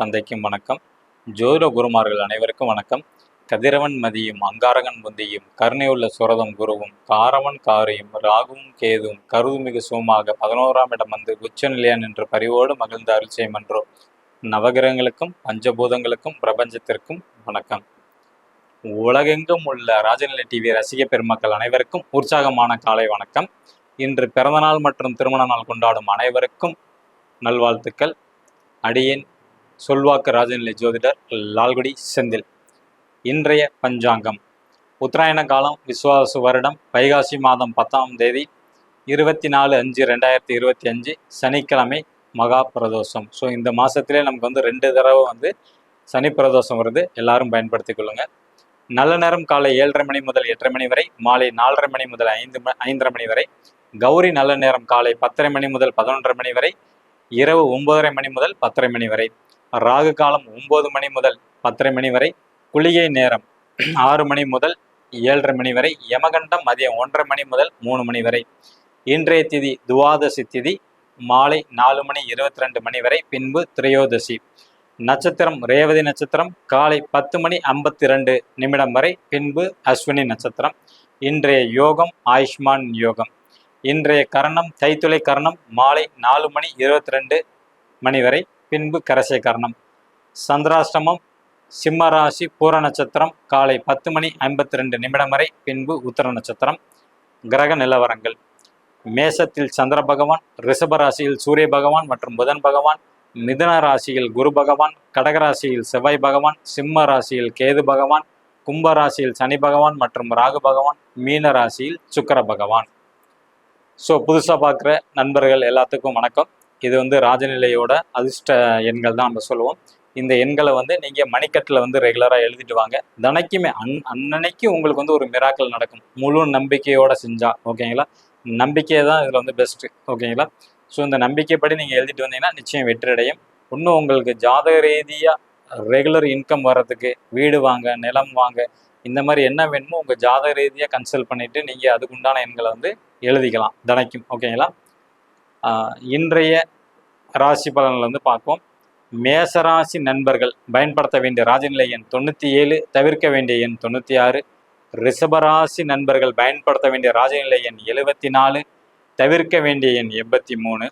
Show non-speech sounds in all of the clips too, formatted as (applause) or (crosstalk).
தந்தைக்கும் வணக்கம். ஜோதிட குருமார்கள் அனைவருக்கும் வணக்கம். கதிரவன் மதியும் அங்காரகன் முந்தியும் கருணையுள்ள சுரதம் குருவும் காரவன் காரியும் ராகுவும் கேதுவும் கருதுமிகு சுகமாக பதினோராம் இடம் வந்து உச்ச உச்சநிலையான் என்று பரிவோடு மகிழ்ந்த அருள்செய்யும் என்றோ நவகிரகங்களுக்கும் பஞ்சபூதங்களுக்கும் பிரபஞ்சத்திற்கும் வணக்கம். உலகெங்கும் உள்ள ராஜநிலை டிவி ரசிக பெருமக்கள் அனைவருக்கும் உற்சாகமான காலை வணக்கம். இன்று பிறந்தநாள் மற்றும் திருமண நாள் கொண்டாடும் அனைவருக்கும் நல்வாழ்த்துக்கள். அடியேன் சொல்வாக்கு ராஜநிலை ஜோதிடர் லால்குடி செந்தில். இன்றைய பஞ்சாங்கம். உத்தராயண காலம் விஸ்வாசு வருடம் வைகாசி மாதம் பத்தாம் தேதி இருபத்தி நாலு அஞ்சு ரெண்டாயிரத்தி இருபத்தி அஞ்சு சனிக்கிழமை மகா பிரதோஷம். ஸோ இந்த மாதத்திலே நமக்கு வந்து ரெண்டு தடவை வந்து சனி பிரதோஷம் வருது. எல்லாரும் பயன்படுத்திக் கொள்ளுங்கள் நல்ல நேரம் காலை ஏழரை மணி முதல் எட்டரை மணி வரை மாலை நாலரை மணி முதல் ஐந்து ஐந்தரை மணி வரை கௌரி நல்ல நேரம் காலை பத்தரை மணி முதல் பதினொன்றரை மணி வரை இரவு ஒன்பதரை மணி முதல் பத்தரை மணி வரை. ராகு காலம் ஒன்பது மணி முதல் பத்தரை மணி வரை குளிகை நேரம் (clears throat) ஆறு மணி முதல் ஏழரை மணி வரை யமகண்டம் மதியம் ஒன்றரை மணி முதல் மூணு மணி வரை. இன்றைய திதி துவாதசி திதி மாலை நாலு மணி இருபத்தி ரெண்டு மணி வரை பின்பு திரையோதசி. நட்சத்திரம் ரேவதி நட்சத்திரம் காலை பத்து மணி ஐம்பத்தி ரெண்டு நிமிடம் வரை பின்பு அஸ்வினி நட்சத்திரம். இன்றைய யோகம் ஆயுஷ்மான் யோகம். இன்றைய கரணம் தைத்துளை கரணம் மாலை நாலு மணி இருபத்தி ரெண்டு மணி வரை பின்பு கரசேகரணம். சந்திராஷ்டமம் சிம்ம ராசி பூர நட்சத்திரம் காலை பத்து மணி ஐம்பத்தி ரெண்டு நிமிடம் வரை பின்பு உத்தர நட்சத்திரம் கிரக நிலவரங்கள். மேசத்தில் சந்திர பகவான் ரிஷப ராசியில் சூரிய பகவான் மற்றும் புதன் பகவான் மிதுன ராசியில் குரு பகவான் கடக ராசியில் செவ்வாய் பகவான் சிம்ம ராசியில் கேது பகவான் கும்ப ராசியில் சனி பகவான் மற்றும் ராகு பகவான் மீன ராசியில் சுக்கர பகவான். ஸோ புதுசாக பார்க்குற நண்பர்கள் எல்லாத்துக்கும் வணக்கம். இது வந்து ராஜநிலையோட அதிர்ஷ்ட எண்கள் தான் நம்ம சொல்லுவோம். இந்த எண்களை வந்து நீங்கள் மணிக்கட்டில் வந்து ரெகுலராக எழுதிட்டு வாங்க. தினைக்குமே அன் அன்னன்னைக்கு உங்களுக்கு வந்து ஒரு மிராக்கள் நடக்கும். முழு நம்பிக்கையோட செஞ்சா ஓகேங்களா? நம்பிக்கை தான் இதில் வந்து பெஸ்ட்டு ஓகேங்களா? ஸோ இந்த நம்பிக்கைப்படி நீங்கள் எழுதிட்டு வந்தீங்கன்னா நிச்சயம் வெற்றியடையும். இன்னும் உங்களுக்கு ஜாதக ரீதியாக ரெகுலர் இன்கம் வர்றதுக்கு வீடு வாங்க நிலம் வாங்க இந்த மாதிரி என்ன வேணுமோ உங்கள் ஜாதக ரீதியாக கன்சல்ட் பண்ணிவிட்டு நீங்கள் அதுக்குண்டான எண்களை வந்து எழுதிக்கலாம் தினைக்கும் ஓகேங்களா? இன்றைய ராசி பலன்கள் வந்து பார்ப்போம். மேசராசி நண்பர்கள் பயன்படுத்த வேண்டிய ராஜநிலை எண் தொண்ணூற்றி ஏழு தவிர்க்க வேண்டிய எண் தொண்ணூற்றி ஆறு ரிஷபராசி நண்பர்கள் பயன்படுத்த வேண்டிய ராஜநிலை எண் எழுபத்தி நாலு தவிர்க்க வேண்டிய எண் எண்பத்தி மூணு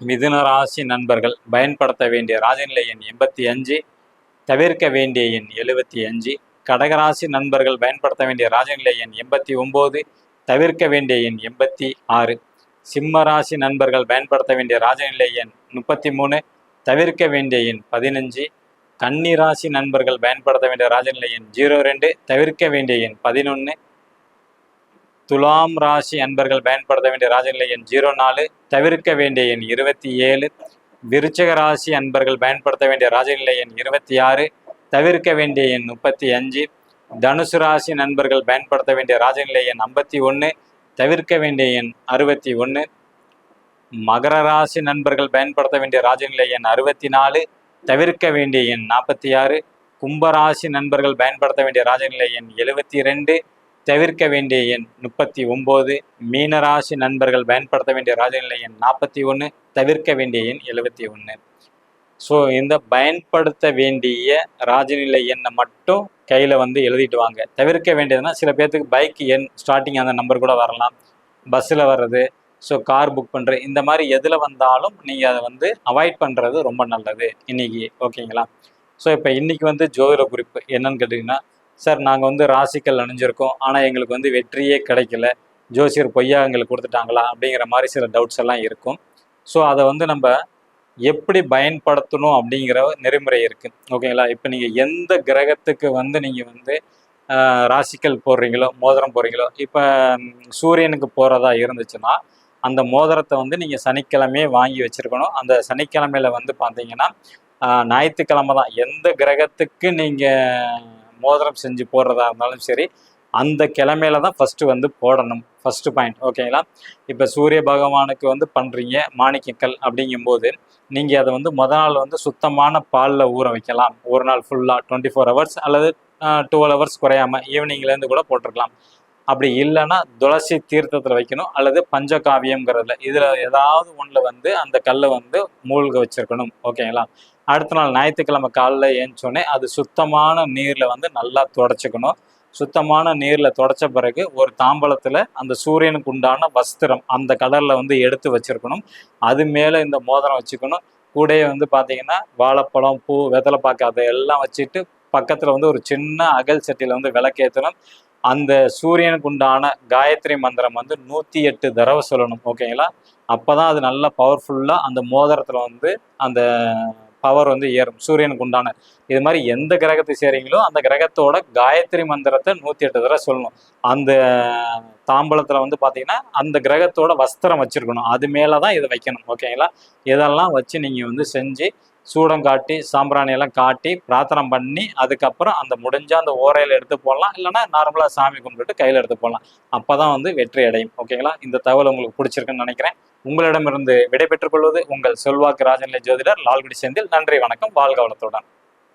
மிதுன ராசி நண்பர்கள் பயன்படுத்த வேண்டிய ராஜநிலை எண் எண்பத்தி அஞ்சு தவிர்க்க வேண்டிய எண் எழுபத்தி அஞ்சு கடகராசி நண்பர்கள் பயன்படுத்த வேண்டிய ராஜநிலை எண் எண்பத்தி ஒம்பது தவிர்க்க வேண்டிய எண் எண்பத்தி ஆறு சிம்ம ராசி நண்பர்கள் பயன்படுத்த வேண்டிய ராஜநிலை எண் முப்பத்தி மூணு தவிர்க்க வேண்டிய எண் பதினஞ்சு. கன்னி ராசி நண்பர்கள் பயன்படுத்த வேண்டிய ராஜநிலை எண் ஜீரோ ரெண்டு தவிர்க்க வேண்டிய எண் பதினொன்று துலாம் ராசி அன்பர்கள் பயன்படுத்த வேண்டிய ராஜநிலை எண் ஜீரோ நாலு தவிர்க்க வேண்டிய எண் இருபத்தி ஏழு. விருச்சக ராசி அன்பர்கள் பயன்படுத்த வேண்டிய ராஜநிலை எண் இருபத்தி ஆறு தவிர்க்க வேண்டிய எண் முப்பத்தி அஞ்சு. தனுசு ராசி நண்பர்கள் பயன்படுத்த வேண்டிய ராஜநிலை எண் ஐம்பத்தி ஒன்று தவிர்க்க வேண்டிய எண் அறுபத்தி ஒன்று மகர ராசி நண்பர்கள் பயன்படுத்த வேண்டிய ராஜநிலை எண் அறுபத்தி நாலு. தவிர்க்க வேண்டிய எண் நாற்பத்தி ஆறு. கும்பராசி நண்பர்கள் பயன்படுத்த வேண்டிய ராஜநிலை எண் எழுபத்தி ரெண்டு. தவிர்க்க வேண்டிய எண் முப்பத்தி ஒம்பது. மீனராசி நண்பர்கள் பயன்படுத்த வேண்டிய ராஜநிலை எண் நாற்பத்தி ஒன்று தவிர்க்க வேண்டிய எண் எழுபத்தி ஒன்று ஸோ இந்த பயன்படுத்த வேண்டிய ராஜநிலை எண்ணை மட்டும் கையில் வந்து எழுதிட்டு வாங்க. தவிர்க்க வேண்டியதுன்னா சில பேர்த்துக்கு பைக் எண் ஸ்டார்டிங் அந்த நம்பர் கூட வரலாம். பஸ்ஸில் வர்றது ஸோ கார் புக் பண்ணுறது இந்த மாதிரி எதில் வந்தாலும் நீங்கள் அதை வந்து அவாய்ட் பண்ணுறது ரொம்ப நல்லது. இன்னைக்கு ஓகேங்களா? ஸோ இப்போ இன்னைக்கு வந்து ஜோதிட குறிப்பு என்னன்னு கேட்டிங்கன்னா சார் நாங்கள் வந்து ராசிக்கல் அணிஞ்சிருக்கோம். ஆனால் எங்களுக்கு வந்து வெற்றியே கிடைக்கல. ஜோசியர் பொய்யா எங்களுக்கு கொடுத்துட்டாங்களா? அப்படிங்கிற மாதிரி சில டவுட்ஸ் எல்லாம் இருக்கும். ஸோ அதை வந்து நம்ம எப்படி பயன்படுத்தணும் அப்படிங்கிற நெறிமுறை இருக்குது ஓகேங்களா? இப்போ நீங்கள் எந்த கிரகத்துக்கு வந்து நீங்கள் வந்து ராசிக்கல் போடுறீங்களோ மோதிரம் போடுறீங்களோ இப்போ சூரியனுக்கு போகிறதா இருந்துச்சுன்னா அந்த மோதிரத்தை வந்து நீங்கள் சனிக்கிழமையே வாங்கி வச்சுருக்கணும். அந்த சனிக்கிழமையில் வந்து பார்த்தீங்கன்னா ஞாயிற்றுக்கிழமை தான். எந்த கிரகத்துக்கு நீங்கள் மோதிரம் செஞ்சு போடுறதா இருந்தாலும் சரி அந்த கிழமையில தான் ஃபஸ்ட்டு வந்து போடணும். ஃபர்ஸ்ட் பாயிண்ட் ஓகேங்களா இப்போ சூரிய பகவானுக்கு வந்து பண்ணுறீங்க மாணிக்கக்கல் அப்படிங்கும்போது நீங்கள் அதை வந்து முத நாள் வந்து சுத்தமான பாலில் ஊற வைக்கலாம். ஒரு நாள் ஃபுல்லாக டுவெண்ட்டி ஃபோர் ஹவர்ஸ் அல்லது டுவெல் ஹவர்ஸ் குறையாம ஈவினிங்லேருந்து கூட போட்டிருக்கலாம். அப்படி இல்லைன்னா துளசி தீர்த்தத்தில் வைக்கணும் அல்லது பஞ்சகாவியம்ங்கிறதுல. இதில் ஏதாவது ஒன்றில் வந்து அந்த கல்லை வந்து மூழ்க வச்சிருக்கணும் ஓகேங்களா அடுத்த நாள் ஞாயிற்றுக்கிழமை காலைல ஏஞ்சோடனே அது சுத்தமான நீரில் வந்து நல்லா தொடச்சிக்கணும். சுத்தமான நீரில் தொடச்ச பிறகு ஒரு தாம்பலத்தில் அந்த சூரியனுக்கு உண்டான வஸ்திரம் அந்த கலரில் வந்து எடுத்து வச்சிருக்கணும். அது மேலே இந்த மோதிரம் வச்சுக்கணும். கூடயே வந்து பார்த்தீங்கன்னா வாழைப்பழம் பூ வெத்தலைப்பாக்கு அதை எல்லாம் வச்சுட்டு பக்கத்தில் வந்து ஒரு சின்ன அகல் சட்டியில் வந்து விளக்கேற்றணும் அந்த சூரியனுக்கு உண்டான காயத்ரி மந்திரம் வந்து நூற்றி எட்டு தடவை சொல்லணும். ஓகேங்களா? அப்போ தான் அது நல்லா பவர்ஃபுல்லாக அந்த மோதிரத்தில் வந்து அந்த பவர் வந்து ஏறும். சூரியனுக்கு உண்டான இது மாதிரி எந்த கிரகத்தை செய்கிறீங்களோ அந்த கிரகத்தோட காயத்ரி மந்திரத்தை நூற்றி எட்டு தடவை சொல்லணும். அந்த தாம்பலத்தில் வந்து பார்த்தீங்கன்னா அந்த கிரகத்தோட வஸ்திரம் வச்சுருக்கணும். அது மேலே தான் இதை வைக்கணும். ஓகேங்களா இதெல்லாம் வச்சு நீங்கள் வந்து செஞ்சு சூடம் காட்டி சாம்பிராணியெல்லாம் காட்டி பிரார்த்தனை பண்ணி அதுக்கப்புறம் அந்த முடிஞ்ச அந்த ஓரையில் எடுத்து போடலாம். இல்லைன்னா நார்மலாக சாமி கும்பிட்டுட்டு கையில் எடுத்து போடலாம். அப்போ தான் வந்து வெற்றி அடையும். ஓகேங்களா இந்த தகவல் உங்களுக்கு பிடிச்சிருக்குன்னு நினைக்கிறேன். உங்களிடமிருந்து விடைபெற்றுக் கொள்வது உங்கள் செல்வாக்கு ராஜநிலை ஜோதிடர் லால்குடி செந்தில். நன்றி வணக்கம். வாழ்க வளத்துடன்.